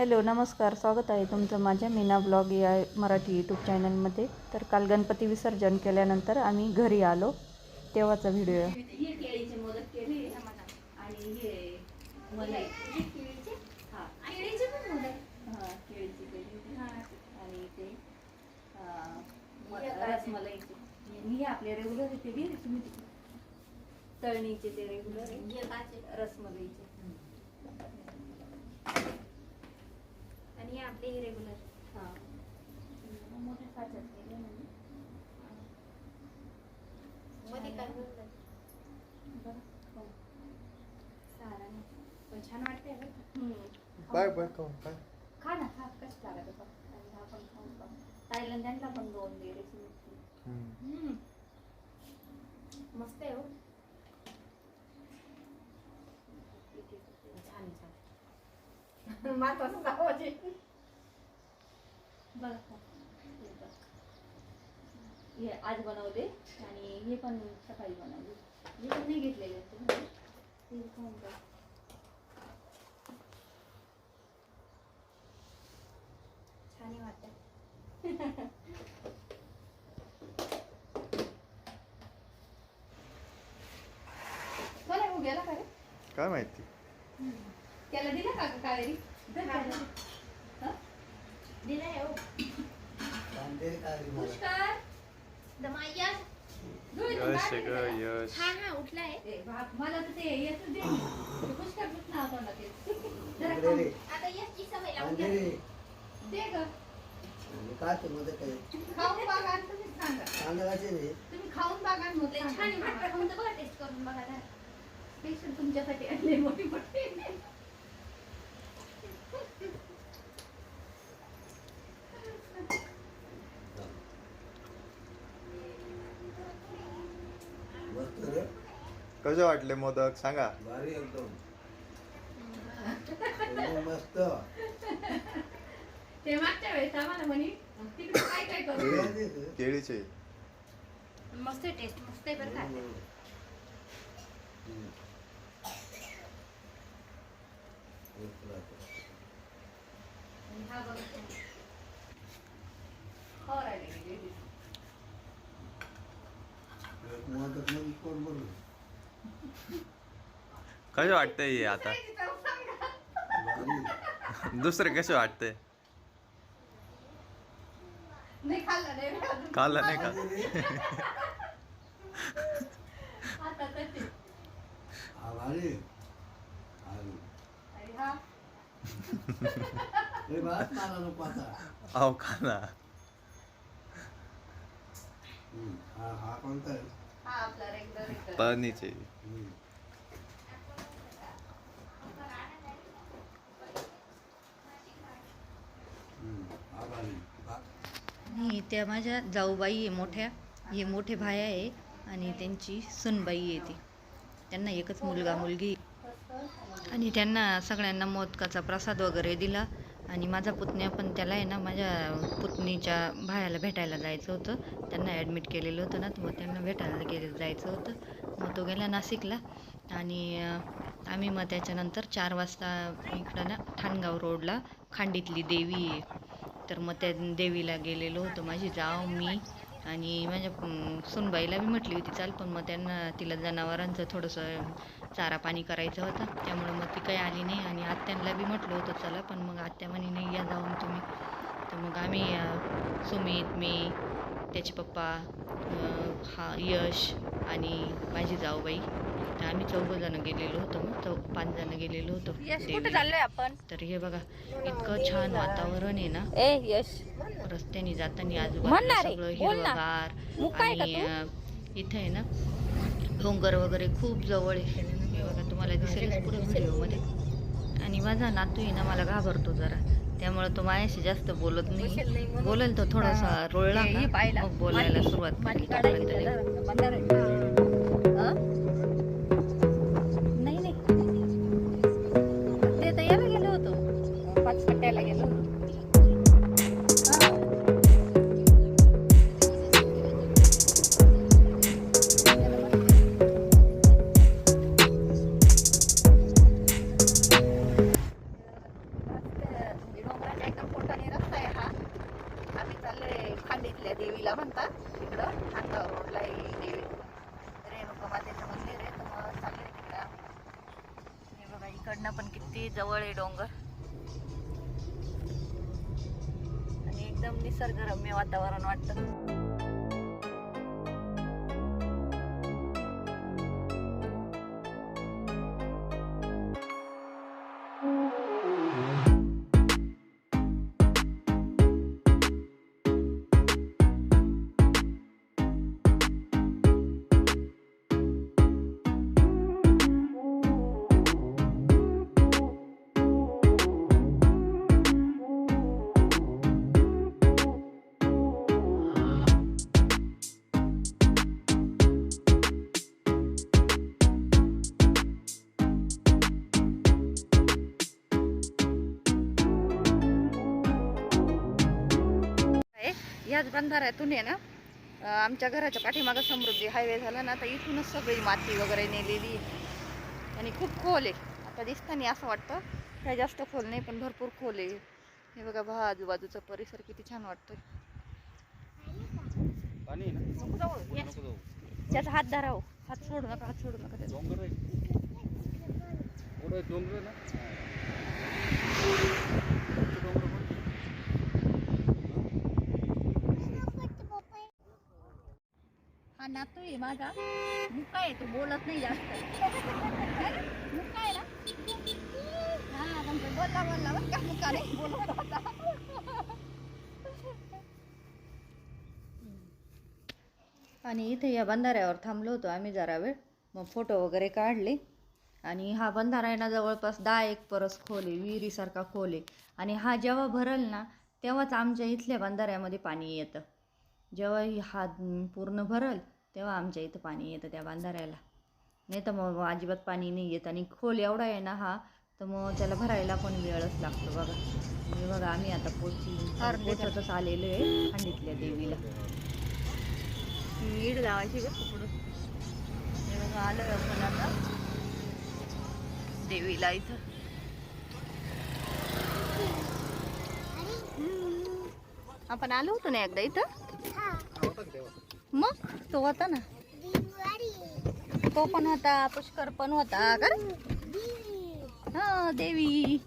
Hello नमस्कार. स्वागत आहे तुमचं माझ्या मीना ब्लॉग या मराठी यूट्यूब चॅनलमध्ये तर काल गणपती विसर्जन केल्यानंतर आम्ही घरी आलो. तेव्हाचा व्हिडिओ आपले रेग्युलर तुम्ही तळणीचे ते रेग्युलर रसमलाईचे आणि हे आपले रेग्युलर हा मोठ्या साच्यात केले म्हणजे मध्ये काय बोलतात? हो. सारा नाही पण छान? हम्म. काय बाय खाऊन काय खा ना खा. कसं लागत आणि हा पण खाऊन पण दोन दे रेसिपी. मस्त आहे हो छान छान महत्त्वाचा आहे. बघा. हे आज बनवले आणि हे पण सकाळी बनवले हे पण नाही घेतलेले बघ. छान आहे वाटतं हो काय माहिती त्याला दिलं का कावेरी दे त्याला. हं? दिलंय हो पुष्कर दमाय्या जुळी तू यश काय आहे ग दिलं त्याला? यश हा हा उठलाय ए, बाप, मला तर ते येतच दे ते पुष्कर कुठं नाव तोंडात येत. जरा खाऊन. आता याची सवय लावून घ्या. दे ग काय ते मध्ये काय खाऊन बघा आणि तुम्हीच सांगा तांदळाचे रे तुम्ही खाऊन बघा आणि मग लय छान आहे सांगा. बरं का? खाऊन तर बघा टेस्ट करून बघा जरा. स्पेशल तुमच्यासाठी आणले मोठी मोठी कसे वाटले मोदक? सांगा. भारी एकदम. मस्त. ते मागच्या वेळेस आम्हाला म्हणे तिकडे काय काय करू. केळीचे. मस्त टेस्ट मस्त आहे बरं. आणि हा बघा हो राहिले मोदक मध्ये कोण बरं कसे वाटतंय हे आता? दुसरे कसे वाटतंय खाल्लं नाही का. हा हा हे. अहो खा ना हम्म. हा हा कोणता हा. हा भात आणि त्या माझ्या जाऊबाई आहे मोठ्या. हे मोठे भाया आहे आणि त्यांची सुनबाई आहे ती. त्यांना एकच मुलगा मुलगी. आणि त्यांना सगळ्यांना मोदकाचा प्रसाद वगैरे दिला. आणि माझा पुतण्या पण त्याला आहे ना माझ्या पुतणीच्या भायाला भेटायला जायचं होतं. त्यांना ॲडमिट केलेलं होतं ना तर मग त्यांना भेटायला गेलं जायचं होतं. मग तो गेला नाशिकला आणि आम्ही मग त्याच्यानंतर चार वाजता इकडं ना ठाणगाव रोडला खांडीतली देवी आहे. तर मग त्या देवीला गेलेलो होतो माझी जाव मी आणि माझ्या सुनबाईला बी म्हटली होती चाल पण मग त्यांना तिला जनावरांचं थोडंसं चारा पाणी करायचं होतं. त्यामुळे मग ती काही आली नाही आणि आत्यांना बी म्हटलं होतं चला पण मग आत्या म्हणे नाही या जाऊन तुम्ही. तर मग आम्ही सुमित मी त्याचे पप्पा हा यश आणि माझी जाऊबाई तर आम्ही चौघजणं गेलेलो होतो मग चौ पाच जण गेलेलो होतो आपण? तर हे बघा इतकं छान वातावरण आहे ना. ए यश. रस्त्याने जाताना आजूबाजूला सगळं. हिरवगार आणि इथे आहे ना डोंगर वगैरे खूप जवळ आहे. हे बघा तुम्हाला दिसेलच पुढे व्हिडिओमध्ये. आणि माझा नातू आहे ना मला घाबरतो जरा. त्यामुळे तो माझ्याशी जास्त बोलत नाही. बोलेल तो थोडासा रोळला. मग बोलायला सुरुवात केली आहे याच बंधाऱ्यातून आहे ना आमच्या घराच्या पाठीमागं समृद्धी हायवे झाला ना तर इथूनच सगळी माती वगैरे नेलेली. आणि खूप खोल आहे. आता दिसताना असं वाटतं. काय जास्त खोल नाही पण भरपूर खोल आहे. हे बघा भा आजूबाजूचा परिसर किती छान वाटतोय. त्याचा हात धराव. हात सोडू नका हात सोडू नका त्याचा. डोंगर आहे पुढं एक डोंगर आहे ना ते डोंगर पण हा नातू आहे माझा. मुका आहे तो बोलत नाही जास्त. मुका आहे ना? हा मग बोलला बोलला बरं का मुका नाही बोलत होता. आणि इथे या बंधाऱ्यावर थांबलो होतो आम्ही जरा वेळ. मग फोटो वगैरे काढले. आणि हा बंधारा आहे ना जवळपास दहा एक परस खोल आहे विहिरीसारखा खोल आहे. आणि हा जेव्हा भरल ना तेव्हाच आमच्या इथल्या बंधाऱ्यामध्ये पाणी येतं. जेव्हा ही हा पूर्ण भरल तेव्हा आमच्या इथं पाणी येतं त्या बांधाऱ्याला. नाही तर मग अजिबात पाणी नाही येत आणि खोल एवढा आहे ना हा तर मग त्याला भरायला पण वेळच लागतो बघा. मी बघा आम्ही आता पोची पोचतच आलेलो आहे खंडीतल्या देवीला. मीठ लावायची हे बघा आलं आपण आता. देवीला इथं. आपण आलो होतो ना एकदा इथं? मग तो होता ना. तो पण होता पुष्कर पण होता कर हा देवी.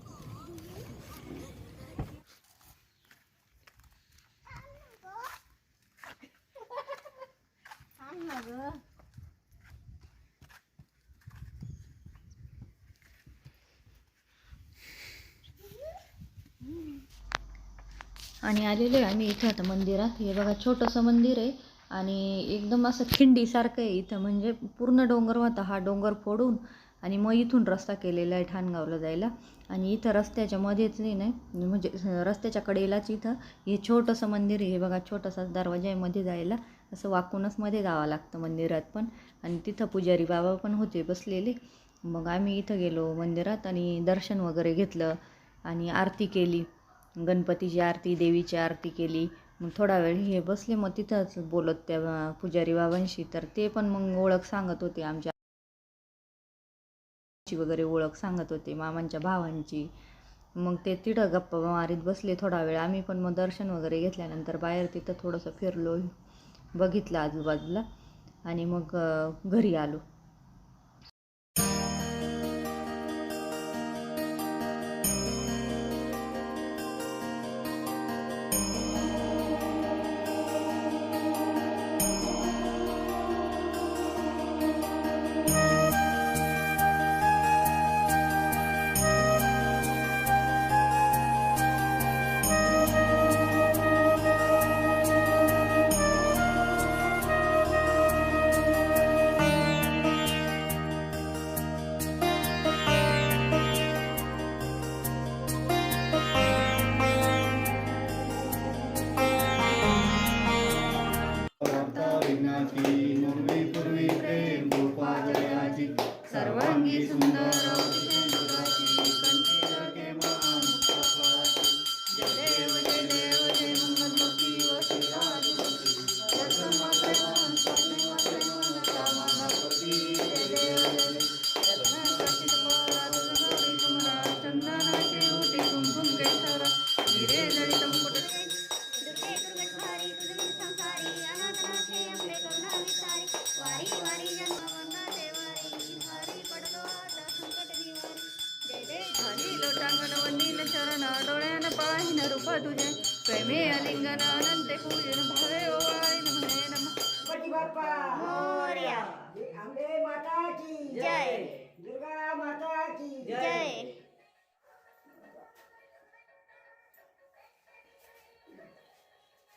आणि आलेलो आहे आम्ही इथं आता मंदिरात. हे बघा छोटंसं मंदिर आहे आणि एकदम असं खिंडीसारखं आहे इथं. म्हणजे पूर्ण डोंगर होता हा डोंगर फोडून आणि मग इथून रस्ता केलेला आहे ठाणगावला जायला. आणि इथं रस्त्याच्या मध्येच नाही नाही म्हणजे रस्त्याच्या कडेलाच इथं हे छोटंसं मंदिर आहे. हे बघा छोटासा दरवाजा आहे मध्ये जायला असं वाकूनच मध्ये जावं लागतं मंदिरात पण. आणि तिथं पुजारी बाबा पण होते बसलेले. मग आम्ही इथं गेलो मंदिरात आणि दर्शन वगैरे घेतलं आणि आरती केली. गणपतीची आरती देवीची आरती केली. मग थोडा वेळ हे बसले मग तिथंच बोलत त्या पुजारी बाबांशी. तर ते पण मग ओळख सांगत होते आमच्या वगैरे ओळख सांगत होते मामांच्या भावांची. मग ते तिथं गप्पा मारीत बसले थोडा वेळ. आम्ही पण मग दर्शन वगैरे घेतल्यानंतर बाहेर तिथं थोडंसं फिरलो बघितलं आजूबाजूला. आणि मग घरी आलो. सर्वांगी सुंदर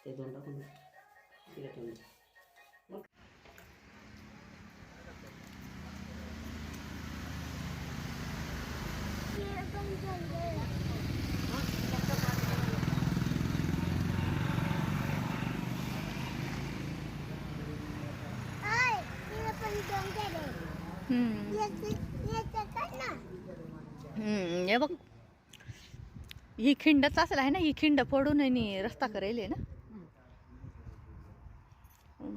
ते दोन टाकून तिला ठेवून दे. हे बघ ही खिंडच असेल आहे ना ही खिंड फोडून रस्ता करेल ना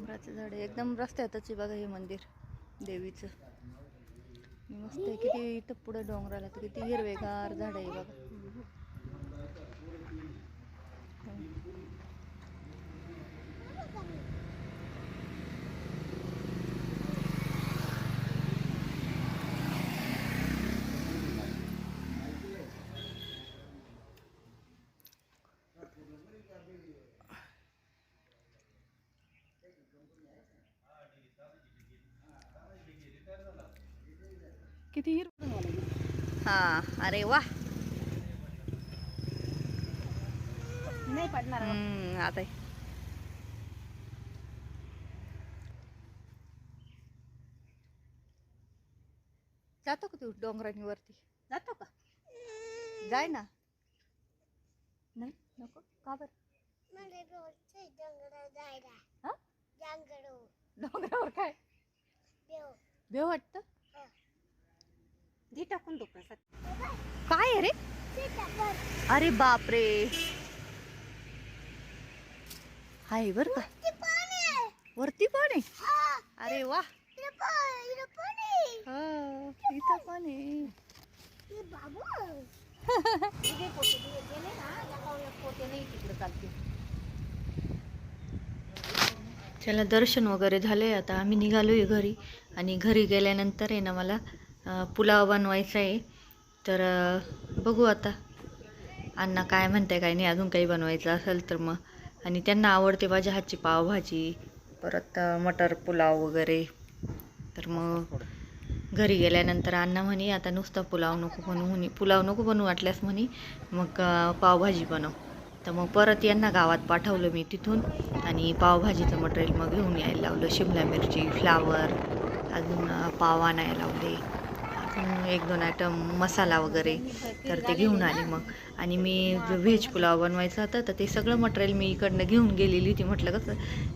उमराचं झाड आहे. एकदम रस्त्यातच आहे बघा हे मंदिर देवीचं. मस्त आहे. किती इथं पुढे डोंगराला तर किती हिरवेगार झाड आहे बघा. किती हिरव हा अरे वा. नाही पडणार आता. जातो का तू डोंगरांनी वरती? जातो का? जाय ना. नाही नको. का बरं? हा? डोंगरावर काय? भेव वाटतं? घे टाकून तो प्रसाद काय आहे रे? अरे बापरे. हाय बर का? वरती पण आहे. अरे वा. हा, इथं पण आहे. चला दर्शन वगैरे झाले आता आम्ही निघालोय घरी. आणि घरी गेल्यानंतर आहे ना मला पुलाव बनवायचा आहे तर बघू आता. अण्णा काय म्हणते काय नाही अजून काही बनवायचं असेल तर मग. आणि त्यांना आवडते माझ्या हातची पावभाजी परत मटर पुलाव वगैरे. तर मग घरी गेल्यानंतर अण्णा म्हणे आता नुसता पुलाव नको बनवू म्हणे. पुलाव नको बनवू वाटल्यास म्हणे मग पावभाजी बनव. तर मग परत यांना गावात पाठवलं मी तिथून. आणि पावभाजीचं मटेरियल मग घेऊन यायला लावलं. शिमला मिरची फ्लावर अजून पाव आणायला लावले. एक दोन आयटम मसाला वगैरे तर ते घेऊन आले मग. आणि मी व्हेज पुलाव बनवायचा होता तर ते सगळं मटेरियल मी इकडनं घेऊन गेलेली. होती म्हटलं कसं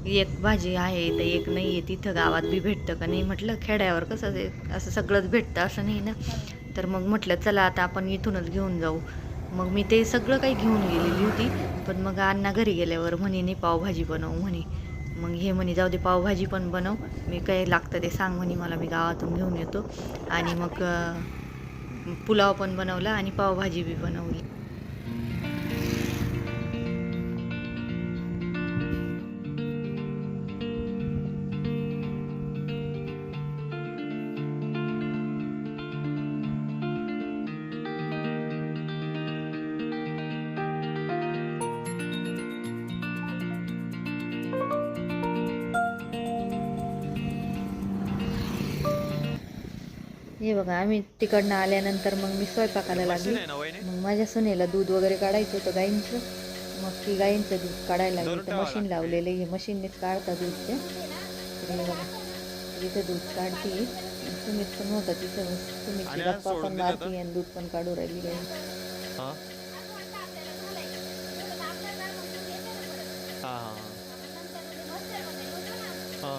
एक भाजी आहे तर एक नाही आहे तिथं गावात बी भेटतं का नाही म्हटलं खेड्यावर कसं ते असं सगळंच भेटतं असं नाही ना. तर मग म्हटलं चला आता आपण इथूनच घेऊन जाऊ. मग मी ते सगळं काही घेऊन गेलेली होती पण मग अण्णा घरी गेल्यावर म्हणे नाही पावभाजी बनवू म्हणे. मग हे म्हणे जाऊ दे पावभाजी पण बनव. मी काय लागतं ते सांग म्हणे मला मी गावातून घेऊन येतो. आणि मग पुलाव पण बनवला आणि पावभाजी बी बनवली. आम्ही तिकडनं आल्यानंतर मग मी स्वयंपाकाला लागली. मग माझ्या सुनेला दूध वगैरे काढायचं होतं गाईंचं. मग ती गाईंचं दूध काढायला लागली. तर मशीन लावलेलं आहे. मशीननेच काढता दूध ते. हे तिथे दूध काढते. सुमित पण होता तिथं. सुमितची गप्पा पण मारती आणि दूध पण काढू राहिली गाई हा हा. हा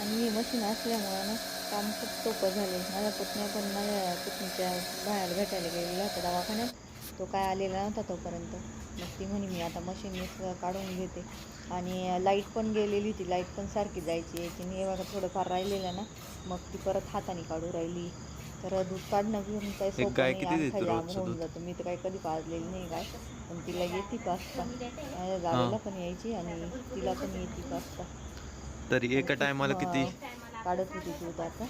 आणि ही मशीन असल्यामुळं ना काम खूप सोपं झाले. माझ्या पुतण्या पण माझ्या पुतणीच्या बाहेर भेटायला गेलेला होता दवाखान्यात. तो काय आलेला नव्हता तोपर्यंत. मग ती म्हणे मी आता मशीननेच काढून घेते. आणि लाइट पण गेलेली होती. लाइट पण सारखी जायची यायची आणि हे बघा थोडंफार राहिलेलं ना मग ती परत हाताने काढू राहिली. तर दूध काढणं घेऊन काही सोपं होऊन? जातं. मी तर काही कधी पाजलेली नाही गाय. पण तिला येते माझ्या जावेला पण यायची आणि तिला पण येते पाचता तरी एका टायमाला किती? काढत होती दूध आता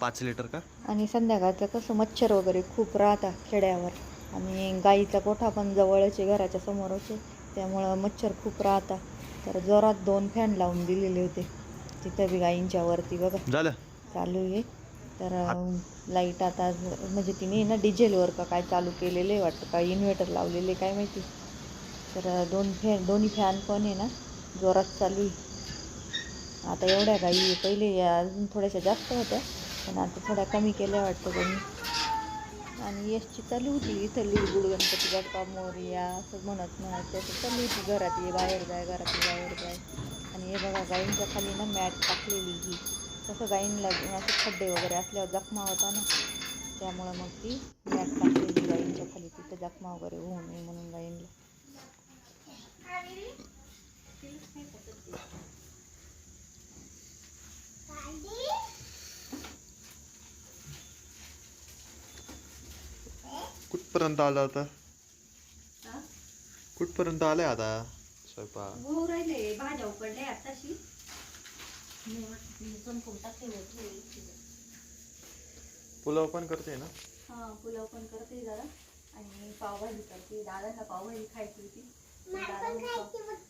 पाच लिटर का? आणि संध्याकाळचं कसं मच्छर वगैरे खूप राहतात खेड्यावर. आणि गाईचा कोठा पण जवळच आहे घराच्या समोरच आहे. त्यामुळं मच्छर खूप राहतात. तर जोरात दोन फॅन लावून दिलेले होते. तिथं बी गाईंच्या वरती बघा. झालं? चालू आहे. तर लाइट आता म्हणजे तिने ना डिझेलवर का काय चालू केलेलं वाटतं. काय इन्व्हर्टर लावलेले काय माहिती. तर दोन फॅन दोन्ही फॅन पण आहे ना जोरात चालू आहे. आता एवढ्या गाई पहिले या अजून थोड्याशा जास्त होत्या पण आता थोड्या कमी केल्या वाटतं त्यांनी आणि यशची चालू होती इथं गुड गणपती बाप्पा मोरिया असं म्हणत म्हणत त्याचं चालू होती घरात ये बाहेर जाय घरात ये बाहेर जाय. आणि हे बघा गाईंच्या खाली ना मॅट टाकलेली ही. तसं गाईंना असं खड्डे वगैरे असल्यावर जखमा होता ना त्यामुळं मग ती मॅट टाकलेली गाईंच्या खाली. तिथं जखमा वगैरे होऊ नये म्हणून गाईंना कुठपर्यंत आलं आता? कुठपर्यंत आलंय आता? स्वयंपाक. गहू राहिले भाज्या उकडल्या आताशी पुलाव पण करते ना? हा पुलाव पण करते जरा. आणि पावभाजी करते. दादाला पावभाजी खायची होती.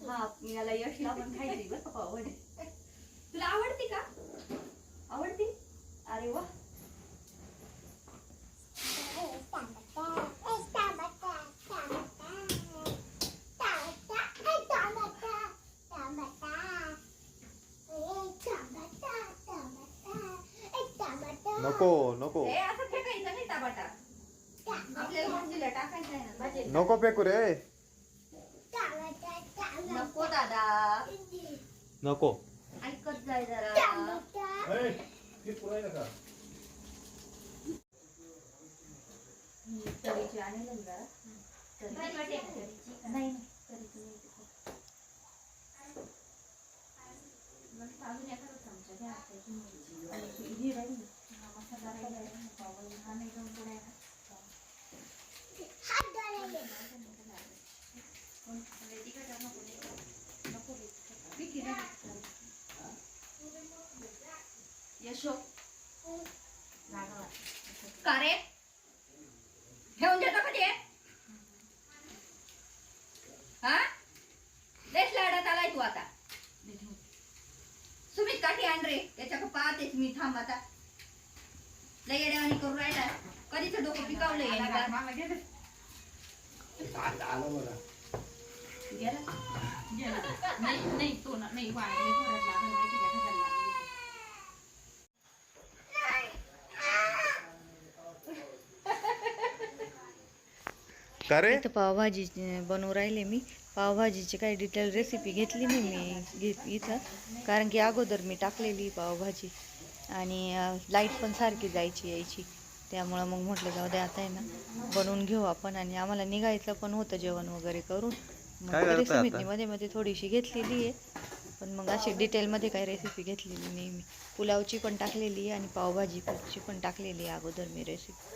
हा याला यशला पण खायची बरं का पावभाजी. तुला आवडते का? वा नको नको हे असं फेकायचं नाही टाबाटा आपल्याला भाजीला टाकायचं आहे ना भाजी. नको फेकू रे. नको दादा. नको ऐकत जाय जरा. तरीची आणेल ना तरी. नाही नाही तरीची नाही तिखट. मग अजून एखादं चमचा घ्या त्याची. आणि ही राहिली ना. हा मसाला राहिला आहे ना, पावभाजी. हा नाही दोन पुड्या आहे ना. कोण? म्हणजे तिखट आहे नको नाही. नको रे. विकी नाही. यशो का रे घेऊन देतो कधी हा लेस लाडात आलाय तू आता सुमित काठी आण रे त्याच्या पाहतेच मी थांब आता लय येड्यावानी करून राहिला कधीच डोकं पिकावलंय यांनी का? आलं बघा गेला? नाही नाही तो ना नाही वाढले थोड्यात लागेल माहिती का घराला लागली. का रे? इथं पावभाजी बनवू राहिले मी. पावभाजीची काही डिटेल रेसिपी घेतली नाही मी. घेत इथं. कारण की अगोदर मी टाकलेली पावभाजी. आणि लाइट पण सारखी जायची यायची. त्यामुळं मग म्हटलं जाऊ दे आता आहे ना. बनवून घेऊ आपण. आणि आम्हाला निघायचं पण होतं जेवण वगैरे करून. मग रेसिपी आता? मध्ये मध्ये थोडीशी घेतलेली आहे. पण मग अशी डिटेलमध्ये काही रेसिपी घेतलेली नाही मी. पुलावची पण टाकलेली आहे आणि पावभाजीची पण टाकलेली आहे अगोदर मी रेसिपी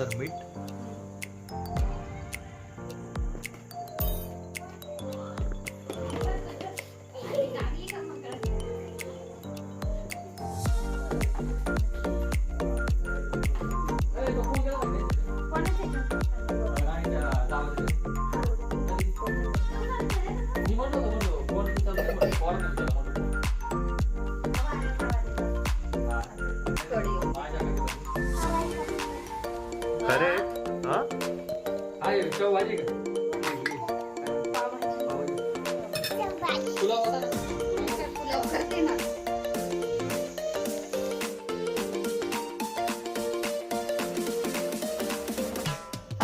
serbit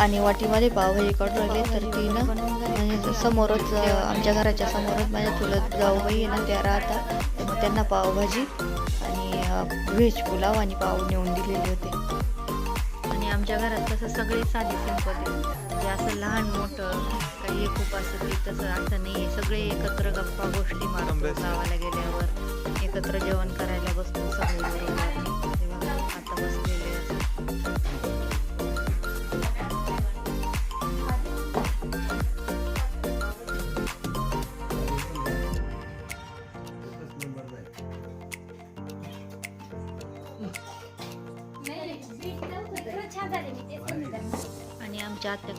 आणि वाटीमध्ये पावभाजी काढून राहिले तर ती ना म्हणजे समोरच आमच्या घराच्या समोरच माझ्या चुलत जाऊबाई आहे ना त्या राहतात मग त्यांना पावभाजी आणि व्हेज पुलाव आणि पाव नेऊन दिलेले होते. आणि आमच्या घरात कसं सगळे साधे सिंपल म्हणजे असं लहान मोठं काही एक खूप असं ते तसं असं नाही आहे. सगळे एकत्र गप्पा गोष्टी मारतो गावाला गेल्यावर. एकत्र जेवण करायला बसतो सगळे आता बसलेले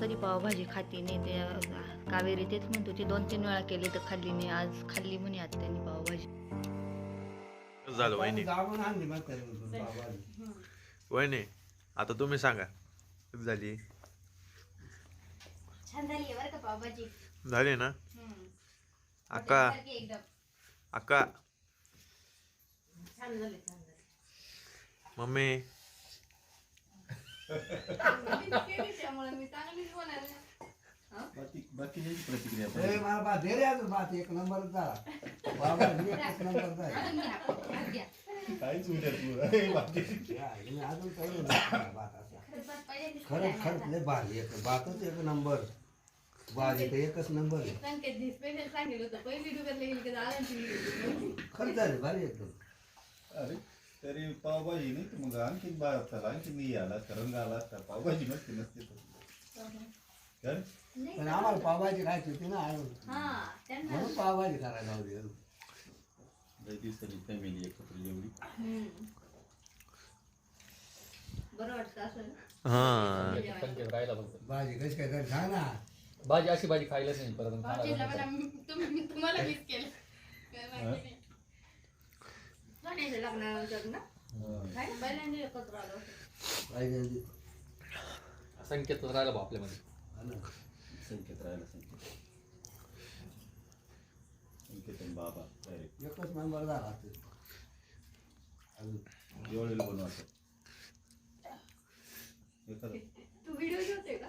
कधी पावभाजी खाती नाही ते कावेरी तेच म्हणतो ती दोन तीन वेळा केली तर खाल्ली नाही आज खाल्ली म्हणे आत्यानी पावभाजी. झालं वहिनी. वहिनी आता तुम्ही सांगा झाली? छान झाली ना. अक्का. अक्का. छान झाली छान झाली. मम्मी. त्यामुळे मी चांगलीच बोलायला ए, मला बा दे रे अजून भात एक नंबर झाला बाबा एकच नंबर जाईल अजून घ्या भात घ्या या, हिने अजून काही नाही भात असा. खरंच भात पाहिजे खरंच खरंच लय भारी एक भातच एक नंबर. भाजी तर एकच नंबर आहे. संकेत स्पेशल सांगितलं होतं पहिली डुगरला गेली की दादांची खरंच झाली भारी एकदम. अरे तरी पावभाजी नाही तर मग? आणखी भात झाला आणखी नाही आला रंग आला असता पावभाजी नसते नसते तर. काय? पण आम्हाला पावभाजी खायची होती ना हा त्यांना म्हणून पावभाजी करायला लावली लय दिवसांनी फॅमिली एकत्र जेवली हम्म. बरं वाटतं असं. हा. संकेत राहिला फक्त भाजी कशी काय तर सांग ना. भाजी अशी भाजी खायलाच नाही परत. मी- तुम्ही मी तुम्हाला मिस केलं. काय माहिती नाही. सोन्याच्या लग्नानंतर ना काय पहिल्यांदा एकत्र आलो होतो. पाहिजे संकेत राहिला भाऊ आपल्यामध्ये संकेत राहिला संकेत संकेत आणि बाबा direct. एकच नंबर झाला ते. अजून जेवढेल बनवायचं एखादं तू व्हिडिओ होते का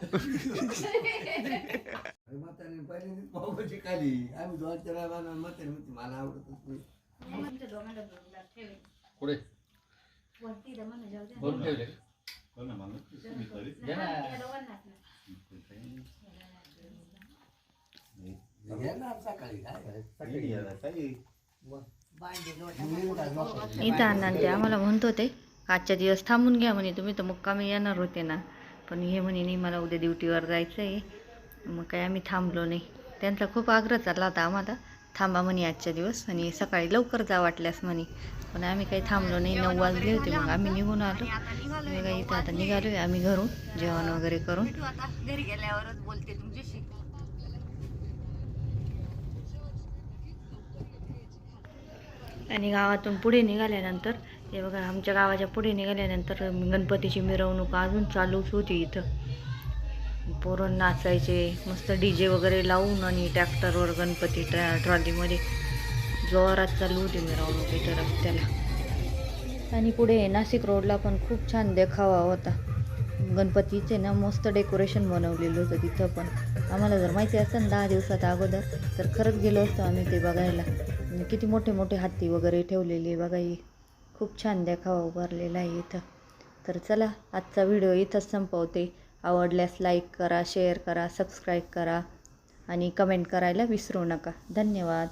आणि म्हातारीने पहिल्यांदा पावभाजी खाली आम्ही दोन चार वेळा म्हातारी म्हणते मला आवडतच नाही वरती इथं भरून ठेवले. ना अण्णा ते आम्हाला म्हणत होते आजच्या दिवस थांबून घ्या म्हणे तुम्ही तर मुक्कामी येणार होते ना. पण हे म्हणे नाही मला उद्या ड्युटीवर जायचं आहे मग काय आम्ही थांबलो नाही. त्यांचा खूप आग्रह चालला होता आम्हाला. थांबा म्हणे आजच्या दिवस आणि सकाळी लवकर जा वाटल्यास म्हणे. पण आम्ही काही थांबलो नाही नऊ वाजले होते मग आम्ही निघून आलो. काय इथं आता निघालो आम्ही घरून जेवण वगैरे करून. भेटू आता घरी गेल्यावरच बोलते तुमच्याशी. आणि गावातून पुढे निघाल्यानंतर हे बघा आमच्या गावाच्या पुढे निघाल्यानंतर गणपतीची मिरवणूक अजून चालूच होती इथं. पोरं नाचायचे मस्त डी जे वगैरे लावून आणि ट्रॅक्टरवर गणपती ट्रॅ ट्रॉलीमध्ये जोरात चालू होती मिरवणूक इथं रस्त्याला. आणि पुढे नाशिक रोडला पण खूप छान देखावा होता. गणपतीचे ना मस्त डेकोरेशन बनवलेलं होतं तिथं पण. आम्हाला जर माहिती असेल दहा दिवसात अगोदर तर खरंच गेलो असतो आम्ही ते बघायला. आणि किती मोठे मोठे हत्ती वगैरे ठेवलेले बघा ही. खूप छान देखावा उभारलेला आहे इथं. तर चला आजचा व्हिडिओ इथंच संपवते. आवडल्यास लाईक करा शेअर करा सबस्क्राईब करा आणि कमेंट करायला विसरू नका. धन्यवाद.